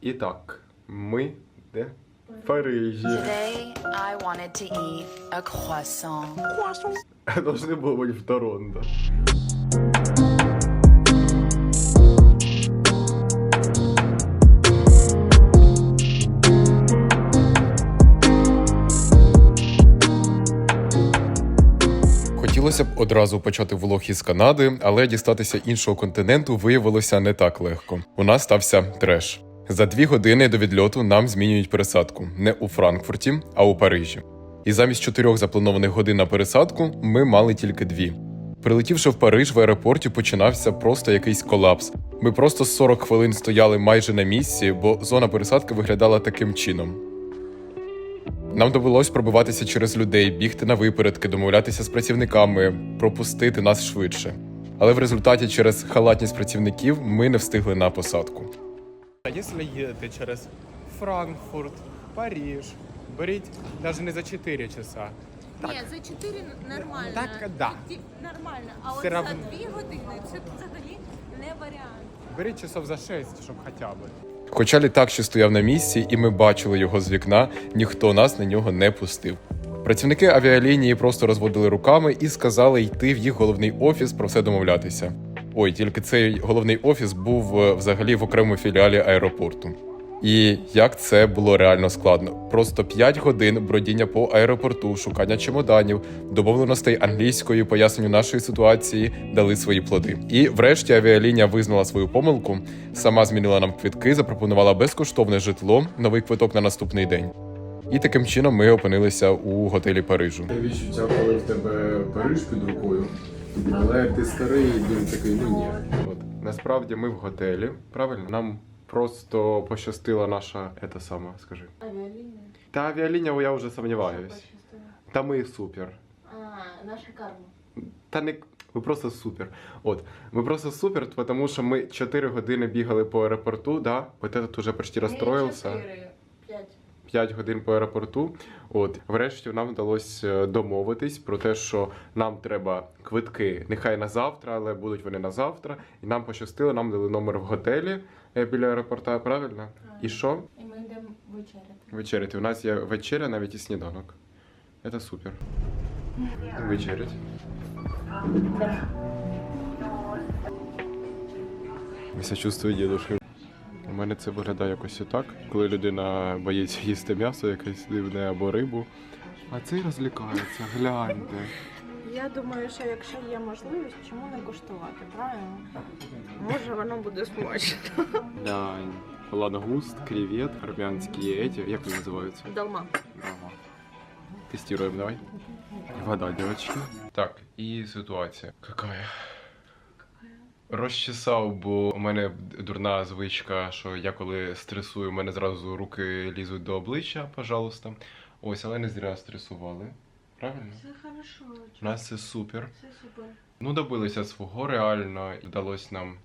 І так, ми де? В Парижі. Today, I wanted to eat a croissant. Должны було бути в Торонто. Хотілося б одразу почати влог із Канади, але дістатися іншого континенту виявилося не так легко. У нас стався треш. За дві години до відльоту нам змінюють пересадку не у Франкфурті, а у Парижі. І замість чотирьох запланованих годин на пересадку ми мали тільки дві. Прилетівши в Париж, в аеропорті починався просто якийсь колапс. Ми просто 40 хвилин стояли майже на місці, бо зона пересадки виглядала таким чином. Нам довелось пробиватися через людей, бігти на випередки, домовлятися з працівниками, пропустити нас швидше. Але в результаті через халатність працівників ми не встигли на посадку. А якщо їдете через Франкфурт, Париж, беріть навіть не за 4 часа. Ні, за 4 нормально. Так, да. Ті- Нормально. А от Все за равно. 2 години це взагалі не варіант. Беріть часов за 6, щоб хоча б. Хоча літак ще стояв на місці, і ми бачили його з вікна, ніхто нас на нього не пустив. Працівники авіалінії просто розводили руками і сказали йти в їх головний офіс про все домовлятися. Ой, тільки цей головний офіс був е, взагалі в окремому філіалі аеропорту. І як це було реально складно. Просто 5 годин бродіння по аеропорту, шукання чемоданів, домовленостей англійською, поясненню нашої ситуації дали свої плоди. І врешті авіалінія визнала свою помилку, сама змінила нам квитки, запропонувала безкоштовне житло, новий квиток на наступний день. І таким чином ми опинилися у готелі Парижу. Відчуття, коли в тебе Париж під рукою, але ти старий, він такий, ну ні. От насправді ми в готелі, правильно? Нам просто пощастила наша ета сама, скажи. Авіалінія. Та авіалінія я вже сумніваюсь. Та ми супер. А, на шикарно. Та не ви просто супер. От ми просто супер, тому що ми 4 години бігали по аеропорту, да? Вот этот уже почти розстроївся. 5. 5 годин по аеропорту. От врешті нам вдалося домовитись про те, що нам треба квитки, нехай на завтра, але будуть вони на завтра. І нам пощастило, нам дали номер в готелі е, біля аеропорта, правильно? І що? І ми йдемо вечеряти. Вечеряти. У нас є вечеря, навіть і сніданок. Це супер. Вечерять. Я себе чувствую дідушкою. Мене це виглядає якось отак, коли людина боїться їсти м'ясо, якесь дивне або рибу. А цей розлікається, гляньте. Я думаю, що якщо є можливість, чому не куштувати, правильно? Може воно буде смачно. Глянь. Лангуст, кревет, армянські еті, як вони називаються? Долма. Ага. Тестируем, давай. Вода, девочки. Так, і ситуація. Какая? Розчесав, бо у мене дурна звичка, що я коли стресую, у мене зразу руки лізуть до обличчя, пожалуйста. Ось, але не зря стресували. Правильно? Все хорошо. У нас це супер. Все супер. Ну, добилися свого реально. Вдалося нам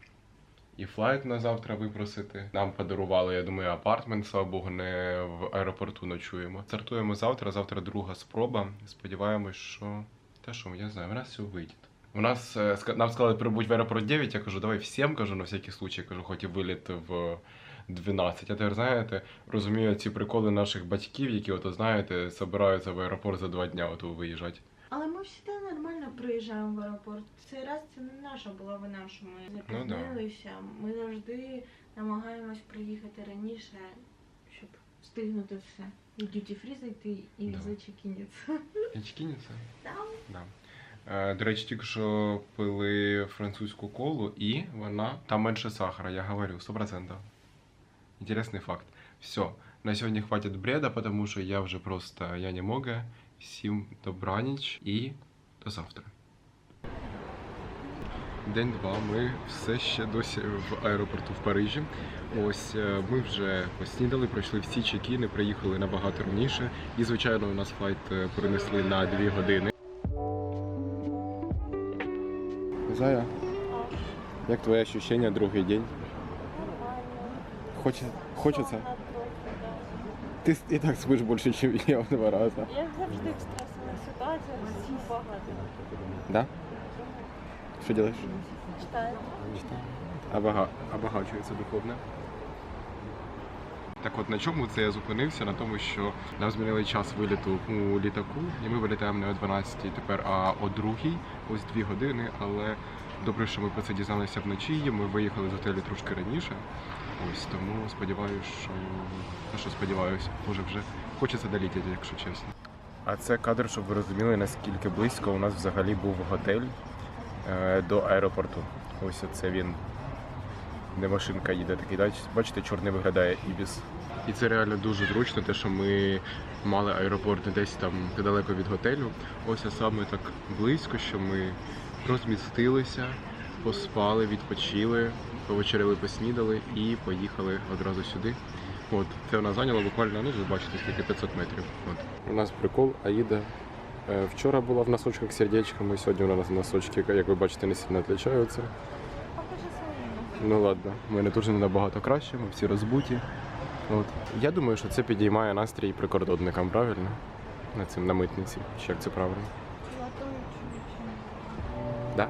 і флайт на завтра випросити. Нам подарували, я думаю, апартмент, слава Богу, не в аеропорту ночуємо. Стартуємо завтра, завтра друга спроба. Сподіваємось, що те, що я знаю, в нас все вийде. У нас е, нам сказали прибудь в аеропорт 9, я кажу, давай в 7, кажу, на всякий случай, кажу, хоч і виліт в 12. А тепер знаєте, розумію ці приколи наших батьків, які, ото знаєте, збираються в аеропорт за два дня, ото виїжджати. Але ми завжди нормально приїжджаємо в аеропорт. Цей раз це не наша була вина, що ми Ну да. Ми завжди намагаємось приїхати раніше, щоб встигнути все. І дюті фрі зайти, і Да. зачекінеться. Ячкіниця? Да. Да. Е, До речі, тільки що пили французьку колу, і вона там менше сахара, я говорю, 100%. Інтересний факт. Все, на сьогодні хватить бреда, тому що я вже просто я не можу. Всім добраніч і до завтра. День два. Ми все ще досі в аеропорту в Парижі. Ось е, ми вже поснідали, пройшли всі чекіни, приїхали набагато раніше. І, звичайно, у нас флайт е, перенесли на 2 години. Зая, як твої відчуття другий день? Хоче, хочеться? Ти і так спиш більше, ніж я в два рази. Я завжди в стресових ситуаціях всім багато. Да? Що робиш? Читаю. Обага... Обагачується духовно. Так от на чому це я зупинився? На тому, що нам змінили час виліту у літаку, і ми вилітаємо не о 12 тепер, а о 2 ось 2 години. Але добре, що ми про це дізналися вночі. і Ми виїхали з готелю трошки раніше. Ось тому сподіваюся, що на що сподіваюся, може вже хочеться долітати, якщо чесно. А це кадр, щоб ви розуміли, наскільки близько у нас взагалі був готель е, до аеропорту. Ось оце він де машинка їде такий, да? бачите, чорний виглядає ібіс. І це реально дуже зручно, те, що ми мали аеропорт не десь там недалеко від готелю. Ось а саме так близько, що ми розмістилися, поспали, відпочили, повечеряли, поснідали і поїхали одразу сюди. От, це у нас зайняло буквально, ну, ви бачите, скільки 500 метрів. От. У нас прикол, Аїда е, вчора була в носочках сердечками, сьогодні у нас носочки, як ви бачите, не сильно відрізняються. Ну ладно, в мене теж набагато краще, ми всі розбуті. От. Я думаю, що це підіймає настрій прикордонникам, правильно? На цим на митниці, чи як це правильно? Да?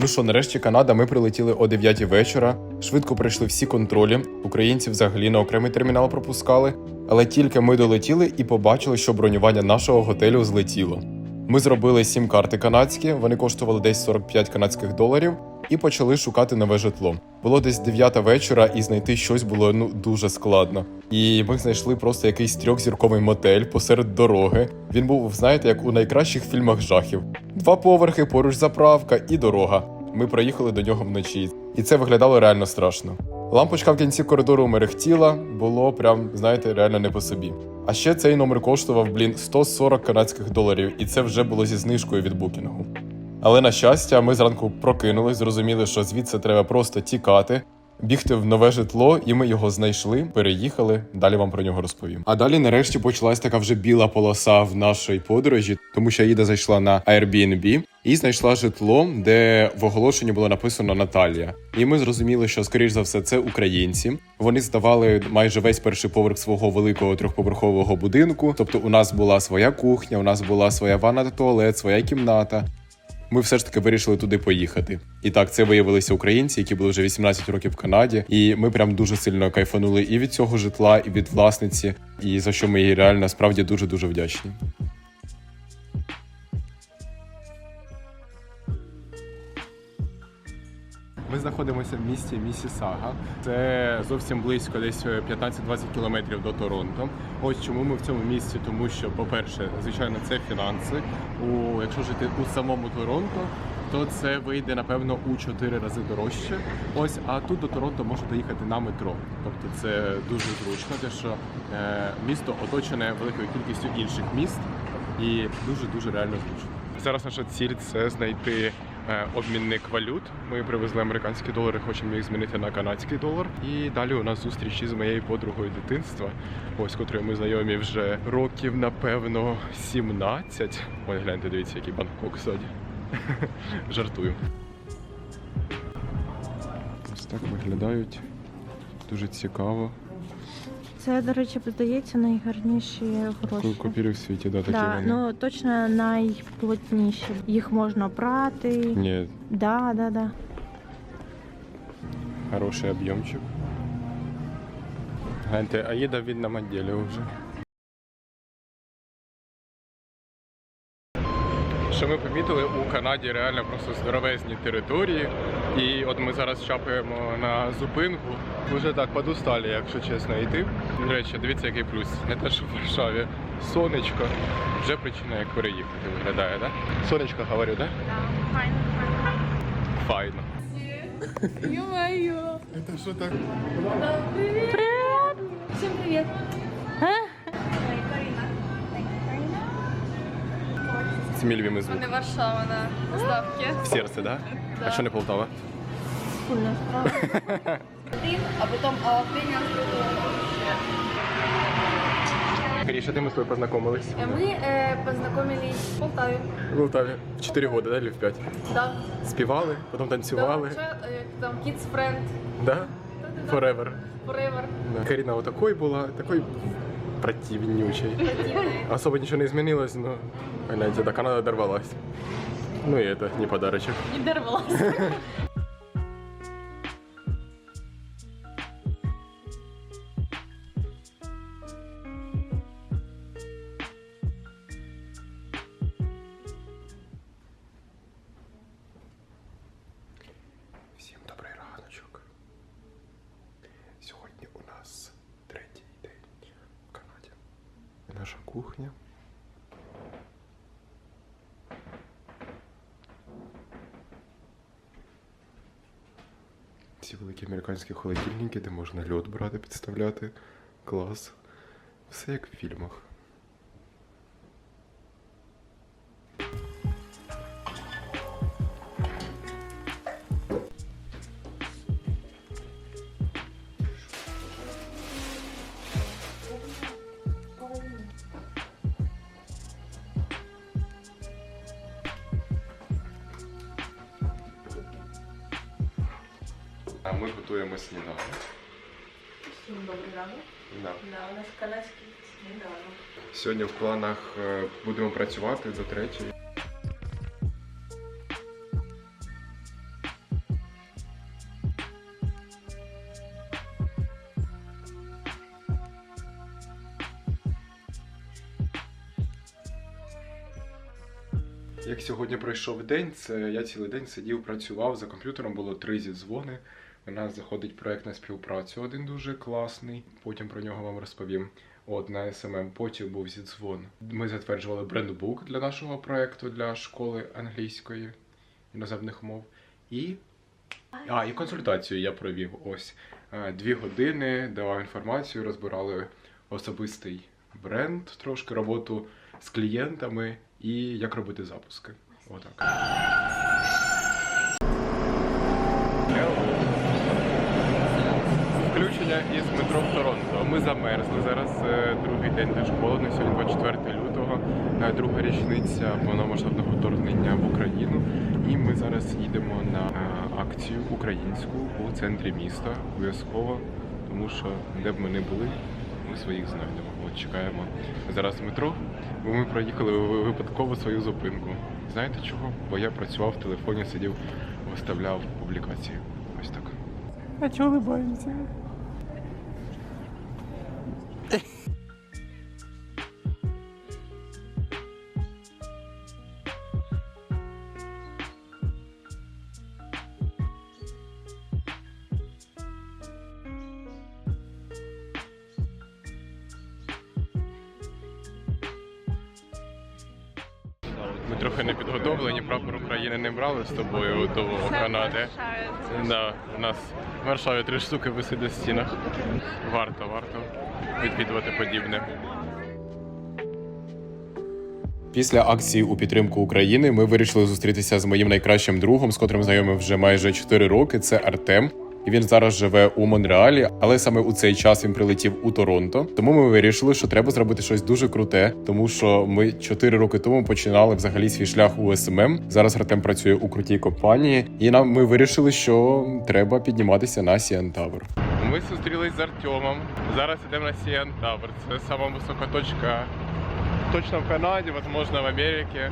Ну що, нарешті Канада, ми прилетіли о 9 вечора. Швидко пройшли всі контролі. Українці взагалі на окремий термінал пропускали. Але тільки ми долетіли і побачили, що бронювання нашого готелю злетіло. Ми зробили сім карти канадські, вони коштували десь 45 канадських доларів, і почали шукати нове житло. Було десь 9 вечора, і знайти щось було ну дуже складно. І ми знайшли просто якийсь трьохзірковий мотель посеред дороги. Він був, знаєте, як у найкращих фільмах жахів. Два поверхи, поруч заправка і дорога. Ми проїхали до нього вночі, і це виглядало реально страшно. Лампочка в кінці коридору мерехтіла, було прям, знаєте, реально не по собі. А ще цей номер коштував, блін, 140 канадських доларів, і це вже було зі знижкою від букінгу. Але на щастя, ми зранку прокинулись, зрозуміли, що звідси треба просто тікати, бігти в нове житло, і ми його знайшли, переїхали. Далі вам про нього розповім. А далі, нарешті, почалась така вже біла полоса в нашій подорожі, тому що Аїда зайшла на Airbnb і знайшла житло, де в оголошенні було написано Наталія. І ми зрозуміли, що скоріш за все це українці. Вони здавали майже весь перший поверх свого великого трьохповерхового будинку. Тобто, у нас була своя кухня, у нас була своя ванна та туалет, своя кімната. Ми все ж таки вирішили туди поїхати. І так, це виявилися українці, які були вже 18 років в Канаді, і ми прям дуже сильно кайфанули і від цього житла, і від власниці, і за що ми їй реально справді дуже дуже вдячні. Ми знаходимося в місті Місісага. Це зовсім близько, десь 15-20 кілометрів до Торонто. Ось чому ми в цьому місці, тому що, по-перше, звичайно, це фінанси. У якщо жити у самому Торонто, то це вийде напевно у 4 рази дорожче. Ось, а тут до Торонто можна доїхати на метро. Тобто це дуже зручно, те, що е, місто оточене великою кількістю інших міст і дуже дуже реально зручно. Зараз наша ціль це знайти е, обмінник валют. Ми привезли американські долари, хочемо їх змінити на канадський долар. І далі у нас зустріч із моєю подругою дитинства, ось котрою ми знайомі вже років, напевно, 17. Ой, гляньте, дивіться, який Бангкок сьогодні. Жартую. Ось так виглядають. Дуже цікаво. Це, до речі, здається, найгарніші гроші. Копірі в світі, да, такі Да, вони. ну точно найплотніші. Їх можна прати. Ні, Да, да, да. Хороший об'ємчик. Гляньте, Аїда в відному відділі вже. Що ми помітили, у Канаді реально просто здоровезні території. І от ми зараз чапаємо на зупинку. Уже так подусталі, якщо чесно, йти. До речі, дивіться, який плюс. Не те, що в Варшаві. Сонечко. Вже причина, як переїхати виглядає, так? Да? Сонечко, говорю, так? Да? Файно, Файно. Ё-моё! Це що так? Привіт! Всем привет! мій любимий звук. Не Варшава на доставке. В серце, так? Да? А що не Полтава? Фульна справа. А потом а, Кenya с другого. Каріша, де ми з тобою познайомились? Мы э, познакомились в Полтаве. В Полтаві. В 4 роки, да, или в 5? Да. Співали, потім танцювали. Да, ча- э, там Kids Friend. Да? Да-да-да. Forever. Forever. Да. Каріна отакой була, такой противнючий. Противный. Особо нічого не змінилось, но Понимаете, так она дорвалась. Ну и это не подарочек. Не дорвалась. Всім добрий раночок. Сьогодні у нас третий день в Канаде. Наша кухня. Ці великі американські холодильники, де можна льод брати, підставляти. Клас. Все як в фільмах. А ми готуємо сніданок. Всім добрий ранок. Да. Да, у нас канадський сніданок. Сьогодні в планах е, будемо працювати до третьої. Як сьогодні пройшов день, це я цілий день сидів, працював за комп'ютером, було три зідзвони. У нас заходить проект на співпрацю один дуже класний. Потім про нього вам розповім. От на СММ. Потім був зідзвон. Ми затверджували брендбук для нашого проекту для школи англійської іноземних мов. І. А, і консультацію я провів. Ось Е, дві години давав інформацію, розбирали особистий бренд, трошки роботу з клієнтами і як робити запуски. Отак. Включення із метро в Торонто. Ми замерзли зараз. е, Другий день дуже холодно. Сьогодні 24 лютого, е, друга річниця повномасштабного вторгнення в Україну. І ми зараз їдемо на е, акцію українську у центрі міста. Обов'язково, тому що де б ми не були, ми своїх знайдемо. От чекаємо зараз метро, бо ми проїхали випадково свою зупинку. Знаєте чого? Бо я працював в телефоні, сидів, виставляв публікації. Ось так. А чого улыбаємося? Ми трохи не підготовлені, прапор України не брали з тобою до Канади. Да, у нас в Варшаві три штуки висить на стінах. Варто, варто відвідувати подібне. Після акції у підтримку України ми вирішили зустрітися з моїм найкращим другом, з котрим знайомі вже майже 4 роки. Це Артем. І він зараз живе у Монреалі, але саме у цей час він прилетів у Торонто. Тому ми вирішили, що треба зробити щось дуже круте, тому що ми 4 роки тому починали взагалі свій шлях у СММ. Зараз Артем працює у крутій компанії, і нам ми вирішили, що треба підніматися на CN Tower. Ми зустрілись з Артемом. Зараз йдемо на CN Tower. Це сама висока точка точно в Канаді, возможно, в Америці.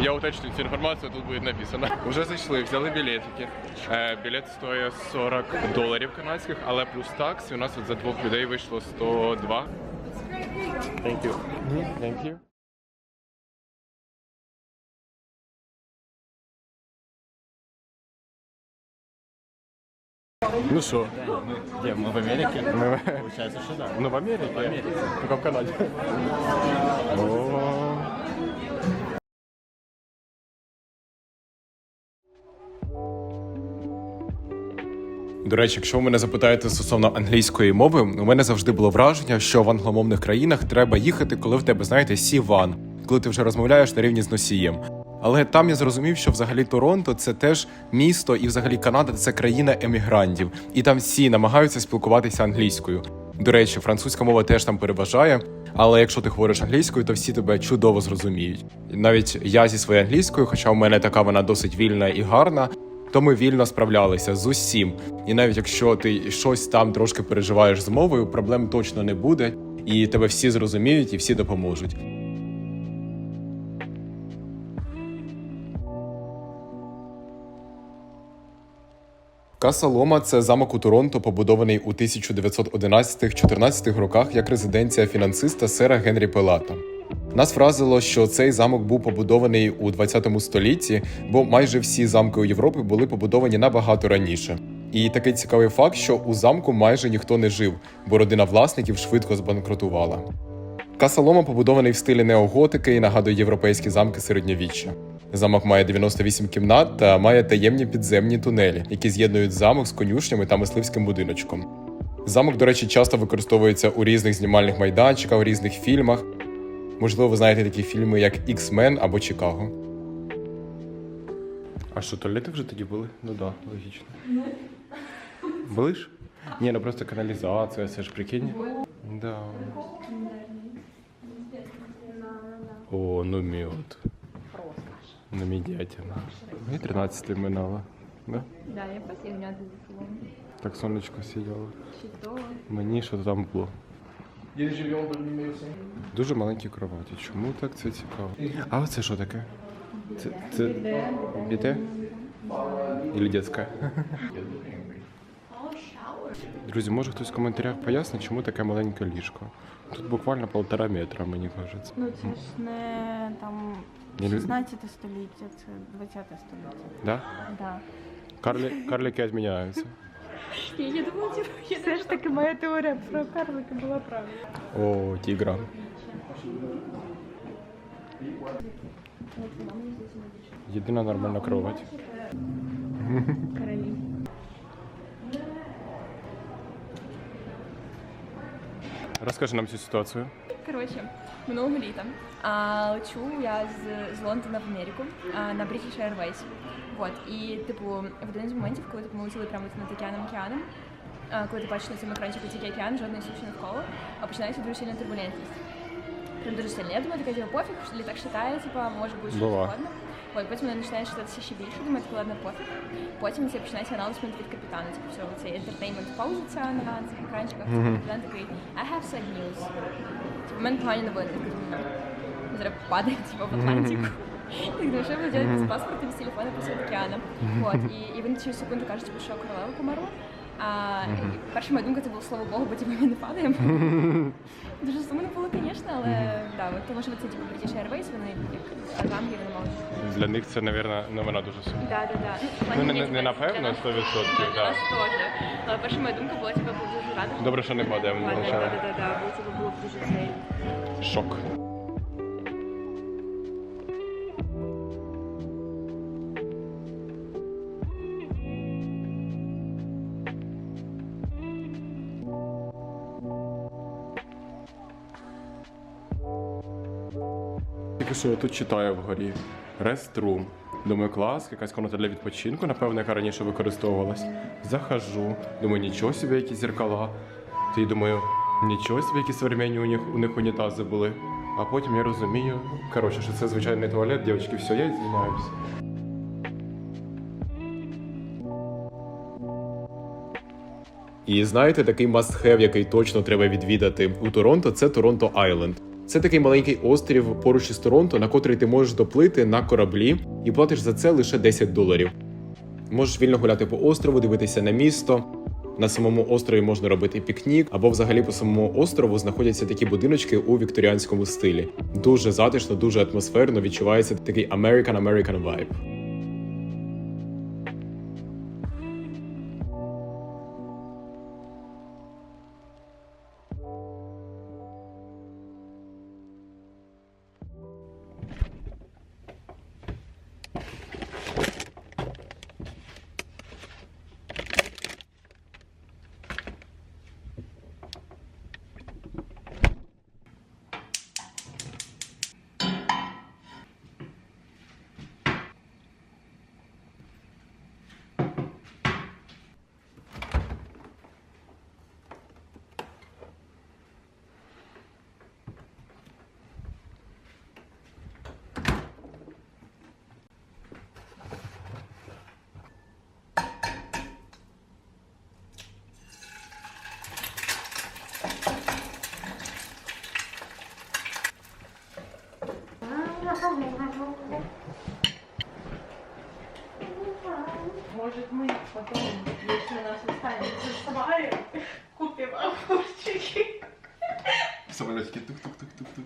Я уточню цю інформацію, тут буде написано. Уже зайшли, взяли білетики. Е, білет стоїть 40 доларів канадських, але плюс такс. І у нас от за двох людей вийшло 102. Thank you. Thank you. Ну що? Где? Мы в Америке? Ми... Получается, что да. Ну в Америці. В Америці. Тільки в Канаді. До речі, якщо ви мене запитаєте стосовно англійської мови, у мене завжди було враження, що в англомовних країнах треба їхати, коли в тебе, знаєте, сі-ван, коли ти вже розмовляєш на рівні з носієм. Але там я зрозумів, що взагалі Торонто це теж місто, і взагалі Канада це країна емігрантів, і там всі намагаються спілкуватися англійською. До речі, французька мова теж там переважає. Але якщо ти говориш англійською, то всі тебе чудово зрозуміють. Навіть я зі своєю англійською, хоча в мене така вона досить вільна і гарна, то ми вільно справлялися з усім. І навіть якщо ти щось там трошки переживаєш з мовою, проблем точно не буде, і тебе всі зрозуміють і всі допоможуть. Каса Лома це замок у Торонто, побудований у 1911-14 роках як резиденція фінансиста сера Генрі Пелата. Нас вразило, що цей замок був побудований у 20 столітті, бо майже всі замки у Європі були побудовані набагато раніше. І такий цікавий факт, що у замку майже ніхто не жив, бо родина власників швидко збанкрутувала. Касалома побудований в стилі неоготики і нагадує європейські замки середньовіччя. Замок має 98 кімнат та має таємні підземні тунелі, які з'єднують замок з конюшнями та мисливським будиночком. Замок, до речі, часто використовується у різних знімальних майданчиках, у різних фільмах. Можливо, ви знаєте такі фільми, як X-Men або Чикаго. А що, туалети вже тоді були? Ну так, да, логічно. Були ж? Ні, ну просто каналізація, це ж прикинь. Да. О, ну мед. Ну медятина. Мені 13 минало. Да? Да, я последня за салон. Так сонечко сідало. Чудово. Мені що там було. Дуже маленькі кроваті. Чому так це цікаво? А оце що таке? Це, це... біде? Или детська? Друзі, може хтось в коментарях пояснить, чому таке маленьке ліжко? Тут буквально полтора метра, мені кажеться. Ну це ж не там Не лю- 16 століття, це 20 століття. Да? Да. Карлі... Карлики відміняються. Я думала, типу, все ж таки моя теорія про карлика була правильна. О, тігра. Єдина нормальна кровать. Королі. Розкажи нам цю ситуацію. Коротше, минулого літа а, лечу я з, з Лондона в Америку а, на British Airways. Вот. І, типу, в один з моментів, коли типу, ми летіли прямо над океаном океаном, а, коли ти бачиш на цьому екранчику тільки океан, жодної суші навколо, а починається дуже сильна турбулентність. Прям дуже сильно. Я думаю, така типу, пофіг, що літак шатає, типу, може бути щось Бува. складно. От, потім вона починає шататися ще більше, думаю, так ладно, пофіг. Потім це починається аналізмент від капітана. Типу, все, цей entertainment паузиться на цих екранчиках. Типу, капітан такий, I have sad news. Типу, в мене погані новини. Зараз падає типу, в Атлантику. Так думаю, що я буду робити з паспортом, з телефона посеред океана. От, і, і він через секунду каже, типу, що королева померла. А і перша моя думка це було слава Богу, бо типу, ми не падаємо. Дуже сумно було, звісно, але да, от, тому що це типу British Airways, вони як Англії, вони. Для них це, мабуть, новина дуже сумна. Да, да, да. Ну, не, не, не напевно, 100%, так. да. Але перша моя думка була, типу, буду дуже рада. що- Добре, що не падаємо. Да, да, да, да, да, бо це було б дуже цей. Шок. Тільки що я тут читаю вгорі. Restroom. Думаю, клас, якась комната для відпочинку, напевно, яка раніше використовувалась. Захожу. Думаю, нічого собі, які зеркала. Ти думаю, нічого собі, які современні у них, у них унітази були. А потім я розумію, коротше, що це звичайний туалет, дівчатки, все, я звільняюсь. І знаєте, такий must-have, який точно треба відвідати у Торонто, це Торонто Айленд. Це такий маленький острів поруч із Торонто, на котрий ти можеш доплити на кораблі і платиш за це лише 10 доларів. Можеш вільно гуляти по острову, дивитися на місто. На самому острові можна робити пікнік, або взагалі по самому острову знаходяться такі будиночки у вікторіанському стилі. Дуже затишно, дуже атмосферно відчувається такий American-American vibe. Потом, если нас останется с вами, купим огурчики. Самолетики тук-тук-тук-тук-тук.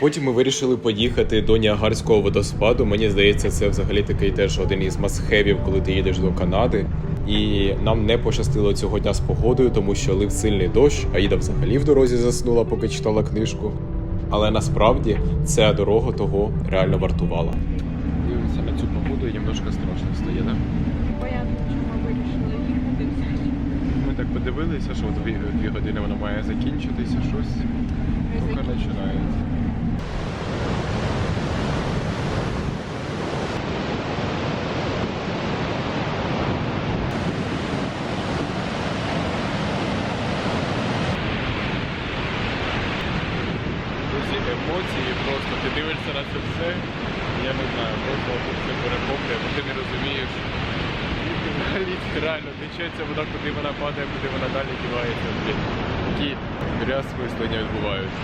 Потім ми вирішили поїхати до Ніагарського водоспаду. Мені здається, це взагалі такий теж один із масхевів, коли ти їдеш до Канади. І нам не пощастило цього дня з погодою, тому що лив сильний дощ, а Іда взагалі в дорозі заснула, поки читала книжку. Але насправді ця дорога того реально вартувала. Дивимося на цю погоду і немножко страшно стає, так? Ми вирішили їхати взагалі. Ми так подивилися, що дві, дві години воно має закінчитися, щось тільки починається. Емоції, просто ти дивишся на це все, я не знаю, просто тут все перехоплює, бо ти не розумієш. Взагалі реально течеться вода, куди вона падає, куди вона далі дівається. Такі ряд мислення відбуваються.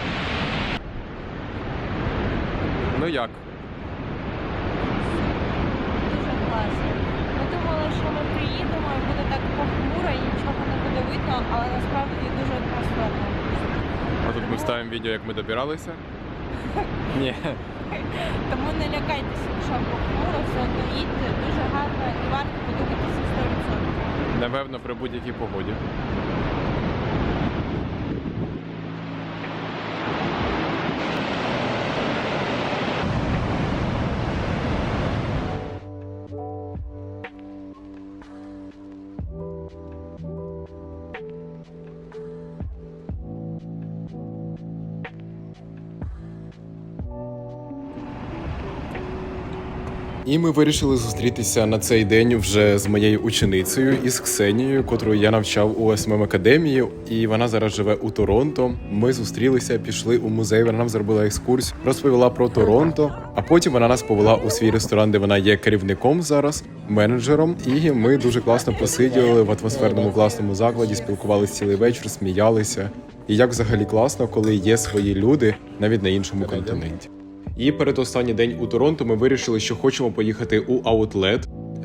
Ну як? Дуже класно. Ми думали, що ми приїдемо і буде так похмуро і нічого не буде видно, але насправді дуже атмосферно. А тут ми вставимо відео, як ми добиралися. Ні. Тому не лякайтеся, якщо похмуро, все одно їдьте, дуже гарно і варто подивитися 100%. Напевно, при будь-якій погоді. І ми вирішили зустрітися на цей день вже з моєю ученицею із Ксенією, котру я навчав у СММ академії, і вона зараз живе у Торонто. Ми зустрілися, пішли у музей. Вона нам зробила екскурсію, розповіла про Торонто. А потім вона нас повела у свій ресторан, де вона є керівником зараз, менеджером. І ми дуже класно посиділи в атмосферному класному закладі, спілкувалися цілий вечір, сміялися. І як взагалі класно, коли є свої люди навіть на іншому континенті. І передостанній день у Торонто ми вирішили, що хочемо поїхати у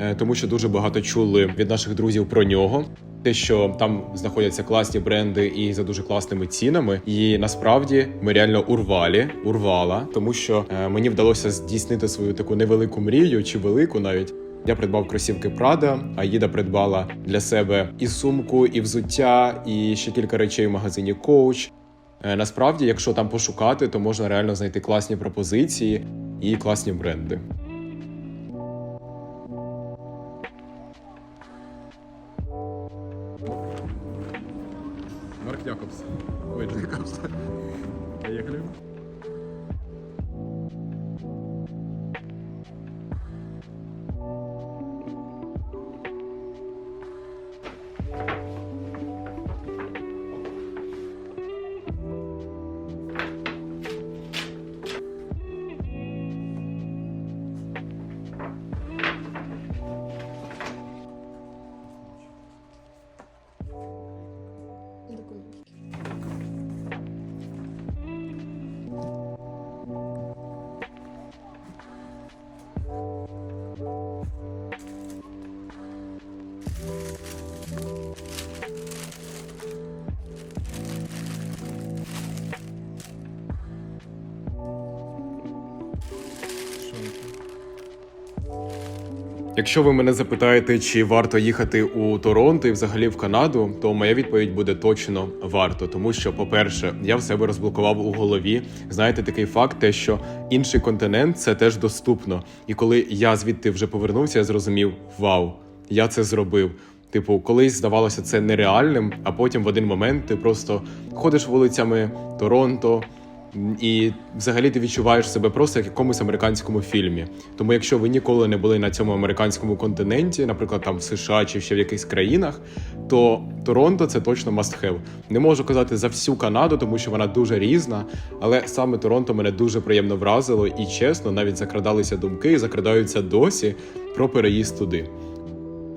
е, тому що дуже багато чули від наших друзів про нього. Те, що там знаходяться класні бренди і за дуже класними цінами. І насправді ми реально урвалі, урвала, тому що е, мені вдалося здійснити свою таку невелику мрію чи велику навіть. Я придбав кросівки Prada, а Їда придбала для себе і сумку, і взуття, і ще кілька речей в магазині Coach. Е, Насправді, якщо там пошукати, то можна реально знайти класні пропозиції і класні бренди. Марк Якобс. Ой, Якобс. Поїхали. Якщо ви мене запитаєте, чи варто їхати у Торонто і взагалі в Канаду, то моя відповідь буде точно варто, тому що, по-перше, я в себе розблокував у голові. Знаєте, такий факт, те, що інший континент це теж доступно. І коли я звідти вже повернувся, я зрозумів: вау, я це зробив. Типу, колись здавалося це нереальним, а потім в один момент ти просто ходиш вулицями Торонто. І взагалі ти відчуваєш себе просто як в якомусь американському фільмі. Тому, якщо ви ніколи не були на цьому американському континенті, наприклад, там в США чи ще в якихось країнах, то Торонто це точно must have. Не можу казати за всю Канаду, тому що вона дуже різна. Але саме Торонто мене дуже приємно вразило і чесно, навіть закрадалися думки і закрадаються досі про переїзд туди.